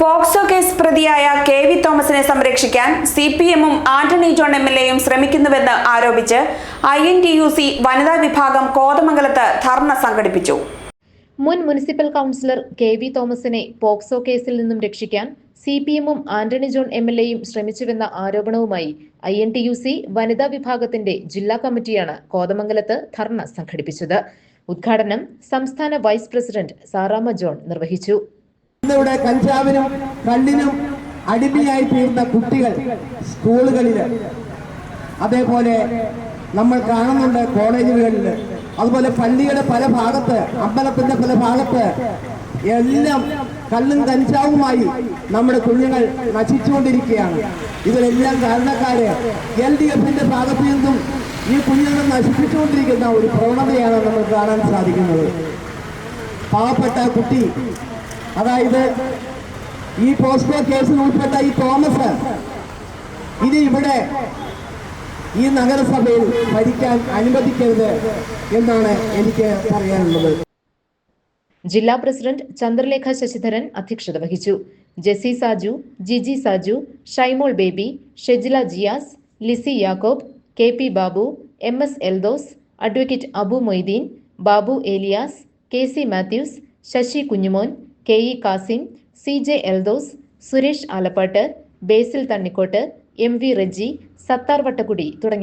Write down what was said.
POCSO case പ്രതിയായ K V തോമസിനെ സംരക്ഷിക്കാൻ സി പി എമ്മും ആന്റണി ജോൺ എം എൽ എയും ശ്രമിക്കുന്നുവെന്ന് ആരോപിച്ച് I N T U C വനിതാ വിഭാഗം കോതമംഗലത്ത് ധർണ സംഘടിപ്പിച്ചു. മുൻ മുനിസിപ്പൽ കൗൺസിലർ കെ വി തോമസിനെ പോക്സോ കേസിൽ നിന്നും രക്ഷിക്കാൻ സി പി എമ്മും ആന്റണി ജോൺ എം എൽ എയും ശ്രമിച്ചുവെന്ന ആരോപണവുമായി I N T U C വനിതാ വിഭാഗത്തിന്റെ ജില്ലാ കമ്മിറ്റിയാണ് കോതമംഗലത്ത് ധർണ സംഘടിപ്പിച്ചത്. ഉദ്ഘാടനം സംസ്ഥാന വൈസ് പ്രസിഡന്റ് സാറാമ ജോൺ നിർവഹിച്ചു. ഇന്നിവിടെ കഞ്ചാവിനും കണ്ണിനും അടിമയായി തീർന്ന കുട്ടികൾ സ്കൂളുകളിൽ അതേപോലെ നമ്മൾ കാണുന്നുണ്ട് കോളേജുകളിൽ അതുപോലെ പള്ളിയുടെ പല ഭാഗത്ത് അമ്പലത്തിന്റെ പല ഭാഗത്ത് എല്ലാം കള്ളും കഞ്ചാവുമായി നമ്മുടെ കുഞ്ഞുങ്ങൾ നശിച്ചുകൊണ്ടിരിക്കുകയാണ്. ഇതിലെല്ലാം കാരണക്കാര് എൽ ഡി എഫിന്റെ ഭാഗത്തു നിന്നും ഈ കുഞ്ഞുങ്ങൾ നശിപ്പിച്ചുകൊണ്ടിരിക്കുന്ന ഒരു പ്രവണതയാണ് നമ്മൾ കാണാൻ സാധിക്കുന്നത്. പാവപ്പെട്ട കുട്ടി അതായത് ഈ പോസ്കോ കേസിൽ ഉൾപ്പെട്ട ഈ തോമസ് ഇനി ഇവിടെ ഈ നഗരസഭയിൽ ഭരിക്കാൻ അനുവദിക്കരുത് എന്നാണ് എനിക്ക് പറയാനുള്ളത്. ജില്ലാ പ്രസിഡന്റ് ചന്ദ്രലേഖ ശശിധരൻ അധ്യക്ഷത വഹിച്ചു. Jessy Saju Jiji Saju Shaimol Baby Shejila Jiyas Lissy Yakob K P Babu M S Eldhose advocate Abu Moideen Babu Elias K C Mathews Sasi Kunjumon K E Kasim C J Eldhose Suresh Alappatt Basil Thannikkott M V Reji Sathar Vattakkudi തുടങ്ങി